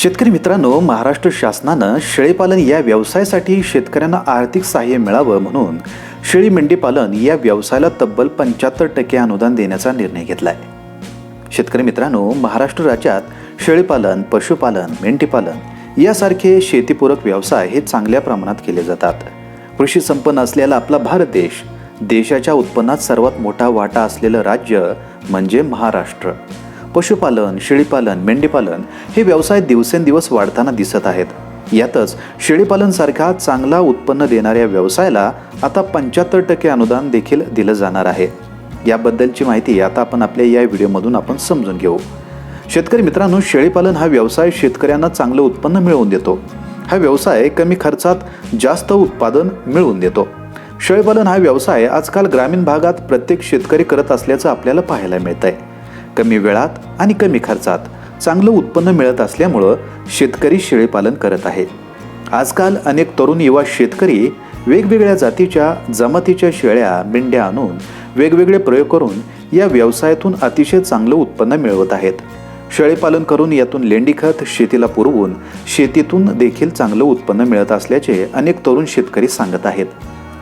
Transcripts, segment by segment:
शेतकरी मित्रांनो महाराष्ट्र शासनानं शेळीपालन या व्यवसायासाठी शेतकऱ्यांना आर्थिक सहाय्य मिळावं म्हणून शेळी मेंढीपालन या व्यवसायाला तब्बल पंच्याहत्तर टक्के अनुदान देण्याचा निर्णय घेतला आहे शेतकरी मित्रांनो महाराष्ट्र राज्यात शेळीपालन पशुपालन मेंढीपालन यासारखे शेतीपूरक व्यवसाय हे चांगल्या प्रमाणात केले जातात. कृषी संपन्न असलेला आपला भारत देश देशाच्या उत्पन्नात सर्वात मोठा वाटा असलेलं राज्य म्हणजे महाराष्ट्र. पशुपालन शेळीपालन मेंढीपालन हे व्यवसाय दिवसेंदिवस वाढताना दिसत आहेत. यातच शेळीपालनसारखा चांगला उत्पन्न देणाऱ्या व्यवसायाला आता पंच्याहत्तर टक्के अनुदान देखील दिलं जाणार आहे. याबद्दलची माहिती आता आपण आपल्या या व्हिडिओमधून आपण समजून घेऊ. शेतकरी मित्रांनो शेळीपालन हा व्यवसाय शेतकऱ्यांना चांगलं उत्पन्न मिळवून देतो. हा व्यवसाय कमी खर्चात जास्त उत्पादन मिळवून देतो. शेळीपालन हा व्यवसाय आजकाल ग्रामीण भागात प्रत्येक शेतकरी करत असल्याचं आपल्याला पाहायला मिळत आहे कमी वेळात आणि कमी खर्चात चांगलं उत्पन्न मिळत असल्यामुळं शेतकरी शेळीपालन करत आहे. आजकाल अनेक तरुण युवा शेतकरी वेगवेगळ्या जातीच्या जमातीच्या शेळ्या मेंढ्या आणून वेगवेगळे प्रयोग करून या व्यवसायातून अतिशय चांगलं उत्पन्न मिळवत आहेत. शेळीपालन करून यातून लेंडीखत शेतीला पुरवून शेतीतून देखील चांगलं उत्पन्न मिळत असल्याचे अनेक तरुण शेतकरी सांगत आहेत.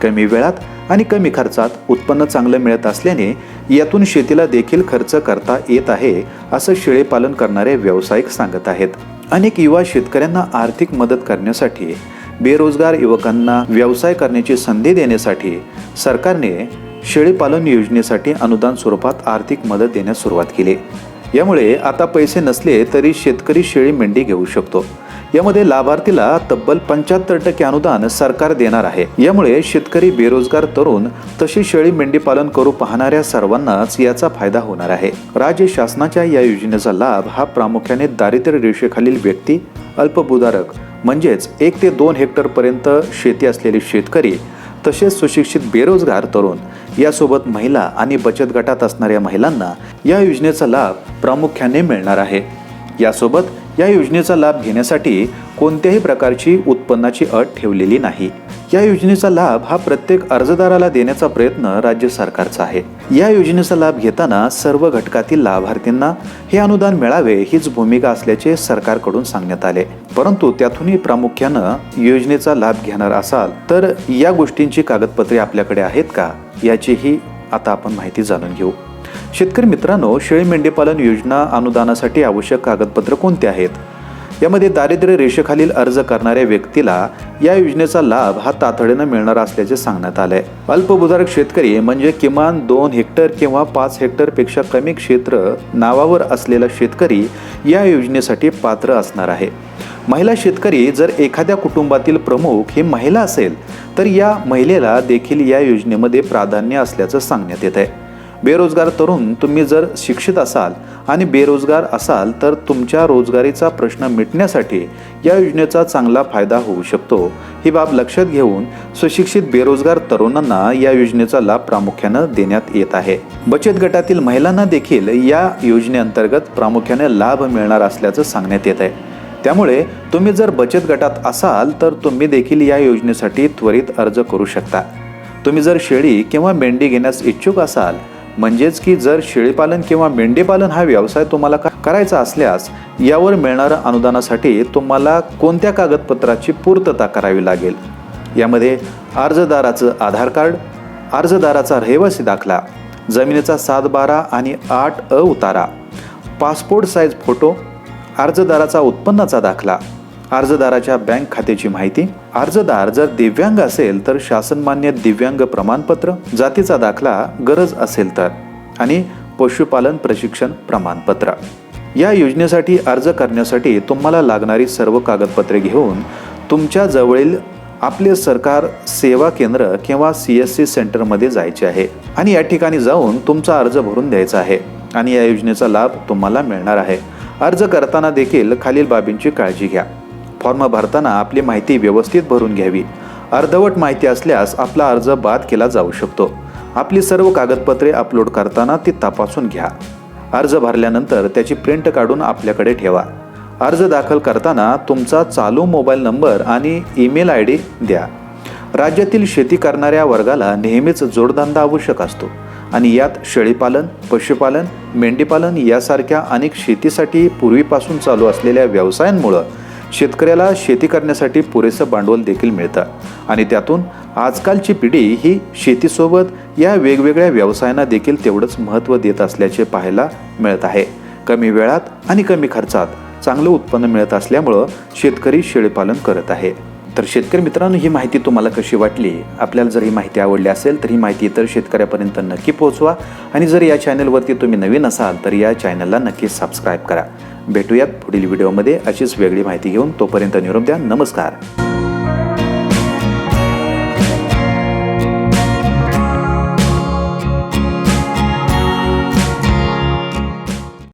कमी वेळात आणि कमी खर्चात उत्पन्न चांगलं मिळत असल्याने यातून शेतीला देखील खर्च करता येत आहे असं शेळीपालन करणारे व्यावसायिक सांगत आहेत. अनेक युवा शेतकऱ्यांना आर्थिक मदत करण्यासाठी बेरोजगार युवकांना व्यवसाय करण्याची संधी देण्यासाठी सरकारने शेळीपालन योजनेसाठी अनुदान स्वरूपात आर्थिक मदत देण्यास सुरुवात केली. यामुळे आता पैसे नसले तरी शेतकरी शेळी मेंढी घेऊ शकतो. यामध्ये लाभार्थीला तब्बल पंच्याहत्तर टक्के अनुदान सरकार देणार आहे. यामुळे शेतकरी बेरोजगार तरुण तशी शेळी मेंढी पालन करू पाहणाऱ्या सर्वांनाच याचा फायदा होणार आहे. राज्य शासनाच्या या योजनेचा लाभ हा प्रामुख्याने दारिद्र्य रेषेखालील व्यक्ती अल्पभूधारक म्हणजेच एक ते दोन हेक्टर पर्यंत शेती असलेले शेतकरी तसेच सुशिक्षित बेरोजगार तरुण यासोबत महिला आणि बचत गटात असणाऱ्या महिलांना या योजनेचा लाभ प्रामुख्याने मिळणार आहे. यासोबत या योजनेचा लाभ घेण्यासाठी कोणत्याही प्रकारची उत्पन्नाची अट ठेवलेली नाही. या योजनेचा लाभ हा प्रत्येक अर्जदाराला देण्याचा प्रयत्न राज्य सरकारचा आहे. या योजनेचा लाभ घेताना सर्व घटकातील लाभार्थींना हे अनुदान मिळावे हीच भूमिका असल्याचे सरकारकडून सांगण्यात आले. परंतु त्यातूनही प्रामुख्यानं योजनेचा लाभ घेणार असाल तर या गोष्टींची कागदपत्रे आपल्याकडे आहेत का? याचीही आता आपण माहिती जाणून घेऊ. शेतकरी मित्रांनो शेळी मेंढीपालन योजना अनुदानासाठी आवश्यक कागदपत्र कोणते आहेत? यामध्ये दारिद्र्य रेषेखालील अर्ज करणाऱ्या व्यक्तीला या योजनेचा लाभ हा तातडीनं मिळणार असल्याचे सांगण्यात आलंय. अल्पभूधारक शेतकरी म्हणजे किमान दोन हेक्टर किंवा पाच हेक्टरपेक्षा कमी क्षेत्र नावावर असलेला शेतकरी या योजनेसाठी पात्र असणार आहे. महिला शेतकरी जर एखाद्या कुटुंबातील प्रमुख ही महिला असेल तर या महिलेला देखील या योजनेमध्ये प्राधान्य असल्याचं सांगण्यात येत आहे बेरोजगार तरुण तुम्ही जर शिक्षित असाल आणि बेरोजगार असाल तर तुमच्या रोजगारीचा प्रश्न मिटण्यासाठी या योजनेचा चांगला फायदा होऊ शकतो. ही बाब लक्षात घेऊन सुशिक्षित बेरोजगार तरुणांना या योजनेचा लाभ प्रामुख्यानं देण्यात येत आहे. बचत गटातील महिलांना देखील या योजनेअंतर्गत प्रामुख्याने लाभ मिळणार असल्याचं सांगण्यात येत आहे. त्यामुळे तुम्ही जर बचत गटात असाल तर तुम्ही देखील या योजनेसाठी त्वरित अर्ज करू शकता. तुम्ही जर शेळी किंवा मेंढी घेण्यास इच्छुक असाल म्हणजेच की जर शेळीपालन किंवा मेंढीपालन हा व्यवसाय तुम्हाला का- करायचा असल्यास यावर मिळणाऱ्या अनुदानासाठी तुम्हाला कोणत्या कागदपत्राची पूर्तता करावी लागेल? यामध्ये अर्जदाराचं आधार कार्ड अर्जदाराचा रहिवासी दाखला जमिनीचा सात बारा आणि आठ अ उतारा पासपोर्ट साईज फोटो अर्जदाराचा उत्पन्नाचा दाखला अर्जदाराच्या बँक खात्याची माहिती. अर्जदार जर दिव्यांग असेल तर शासनमान्य दिव्यांग प्रमाणपत्र जातीचा दाखला गरज असेल तर. आणि पशुपालन प्रशिक्षण प्रमाणपत्र. या योजनेसाठी अर्ज करण्यासाठी तुम्हाला लागणारी सर्व कागदपत्रे घेऊन तुमच्या जवळील आपले सरकार सेवा केंद्र किंवा सी एस सी सेंटरमध्ये जायचे आहे. आणि या ठिकाणी जाऊन तुमचा अर्ज भरून द्यायचा आहे. आणि या योजनेचा लाभ तुम्हाला मिळणार आहे. अर्ज करताना देखील खालील बाबींची काळजी घ्या. फॉर्म भरताना आपली माहिती व्यवस्थित भरून घ्यावी. अर्धवट माहिती असल्यास आपला अर्ज बाद केला जाऊ शकतो. आपली सर्व कागदपत्रे अपलोड करताना ती तपासून घ्या. अर्ज भरल्यानंतर त्याची प्रिंट काढून आपल्याकडे ठेवा. अर्ज दाखल करताना तुमचा चालू मोबाईल नंबर आणि ईमेल आय डी द्या. राज्यातील शेती करणाऱ्या वर्गाला नेहमीच जोडधंदा आवश्यक असतो. आणि यात शेळीपालन पशुपालन मेंढीपालन यासारख्या अनेक शेतीसाठी पूर्वीपासून चालू असलेल्या व्यवसायांमुळं शेतकऱ्याला शेती करण्यासाठी पुरेसं भांडवल देखील मिळतं. आणि त्यातून आजकालची पिढी ही शेतीसोबत या वेगवेगळ्या व्यवसायांना देखील तेवढंच महत्त्व देत असल्याचे पाहायला मिळत आहे. कमी वेळात आणि कमी खर्चात चांगलं उत्पन्न मिळत असल्यामुळं शेतकरी शेळीपालन करत आहे. तर शेतकरी मित्रांनो ही माहिती तुम्हाला कशी वाटली? आपल्याला जर ही माहिती आवडली असेल तर ही माहिती इतर शेतकऱ्यापर्यंत नक्की पोहोचवा. आणि जर या चॅनलवरती तुम्ही नवीन असाल तर या चॅनलला नक्की सबस्क्राईब करा. भेटूयात पुढील व्हिडिओमध्ये अशीच वेगळी माहिती घेऊन तोपर्यंत निरोप द्या. नमस्कार.